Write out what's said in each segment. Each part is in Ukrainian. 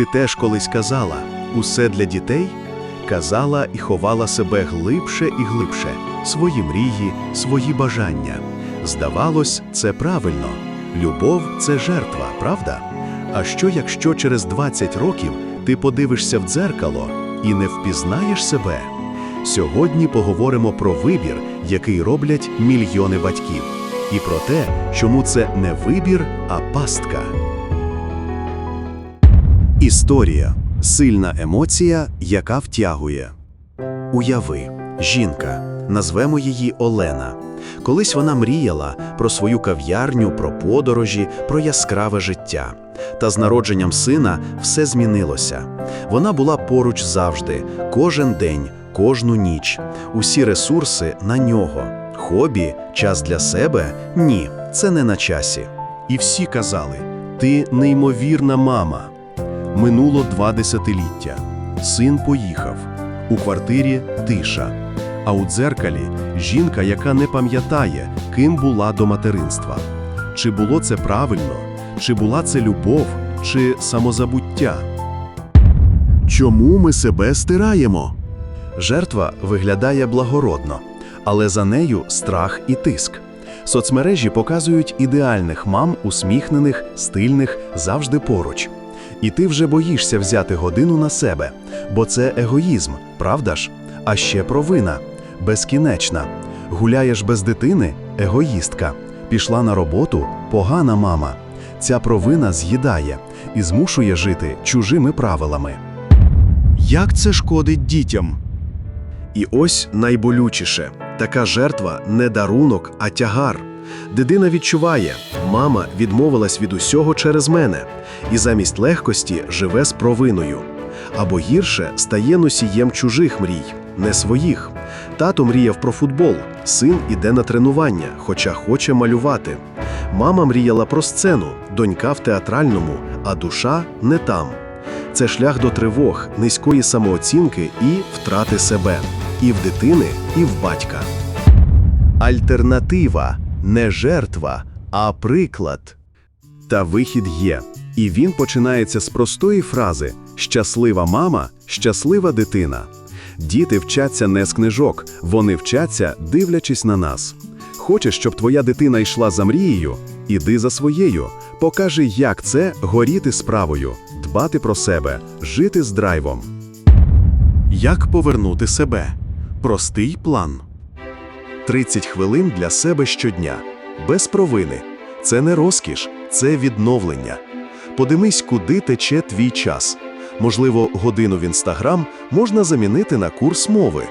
Ти теж колись казала усе для дітей? Казала і ховала себе глибше і глибше, свої мрії, свої бажання. Здавалось, це правильно. Любов це жертва, правда? А що якщо через 20 років ти подивишся в дзеркало і не впізнаєш себе? Сьогодні поговоримо про вибір, який роблять мільйони батьків, і про те, чому це не вибір, а пастка. Історія сильна емоція, яка втягує. Уяви, жінка, назвемо її Олена. Колись вона мріяла про свою кав'ярню, про подорожі, про яскраве життя. Та з народженням сина все змінилося. Вона була поруч завжди, кожен день, кожну ніч. Усі ресурси на нього. Хобі, час для себе ні, це не на часі. І всі казали: ти неймовірна мама. Минуло два десятиліття. Син поїхав. У квартирі тиша. А у дзеркалі жінка, яка не пам'ятає, ким була до материнства. Чи було це правильно, чи була це любов, чи самозабуття? Чому ми себе стираємо? Жертва виглядає благородно, але за нею страх і тиск. Соцмережі показують ідеальних мам, усміхнених, стильних, завжди поруч. І ти вже боїшся взяти годину на себе, бо це егоїзм, правда ж? А ще провина безкінечна. Гуляєш без дитини егоїстка. Пішла на роботу погана мама. Ця провина з'їдає і змушує жити чужими правилами. Як це шкодить дітям? І ось найболючіше така жертва не дарунок, а тягар. Дитина відчуває, мама відмовилась від усього через мене, і замість легкості живе з провиною. Або гірше стає носієм чужих мрій, не своїх. Тато мріяв про футбол, син іде на тренування, хоча хоче малювати. Мама мріяла про сцену, донька в театральному, а душа не там. Це шлях до тривог, низької самооцінки і втрати себе, і в дитини, і в батька. Альтернатива не жертва, а приклад. Та вихід є. І він починається з простої фрази: щаслива мама, щаслива дитина. Діти вчаться не з книжок, вони вчаться, дивлячись на нас. Хочеш, щоб твоя дитина йшла за мрією? Іди за своєю. Покажи, як це горіти справою, дбати про себе, жити з драйвом. Як повернути себе? Простий план. 30 хвилин для себе щодня. Без провини. Це не розкіш, це відновлення. Подивись, куди тече твій час. Можливо, годину в інстаграм можна замінити на курс мови.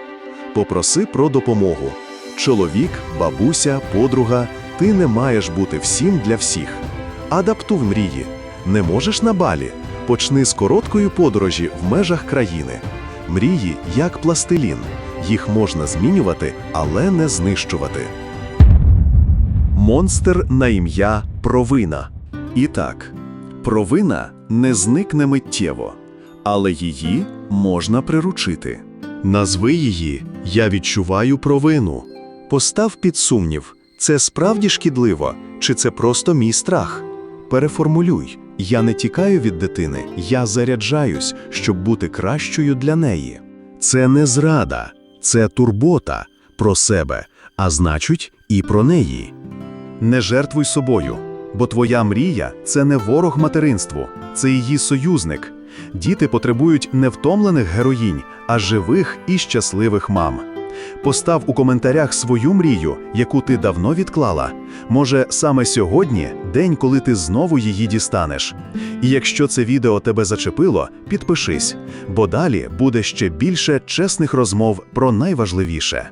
Попроси про допомогу. Чоловік, бабуся, подруга, ти не маєш бути всім для всіх. Адаптуй мрії. Не можеш на балі. Почни з короткої подорожі в межах країни. Мрії як пластилін. Їх можна змінювати, але не знищувати. Монстр на ім'я Провина. І так, провина не зникне миттєво, але її можна приручити. Назви її Я відчуваю провину. Постав під сумнів, це справді шкідливо, чи це просто мій страх. Переформулюй: Я не тікаю від дитини, я заряджаюсь, щоб бути кращою для неї. Це не зрада, це турбота про себе, а значить, і про неї. Не жертвуй собою, бо твоя мрія це не ворог материнству, це її союзник. Діти потребують не втомлених героїнь, а живих і щасливих мам. Постав у коментарях свою мрію, яку ти давно відклала. Може, саме сьогодні день, коли ти знову її дістанеш. І якщо це відео тебе зачепило, підпишись, бо далі буде ще більше чесних розмов про найважливіше.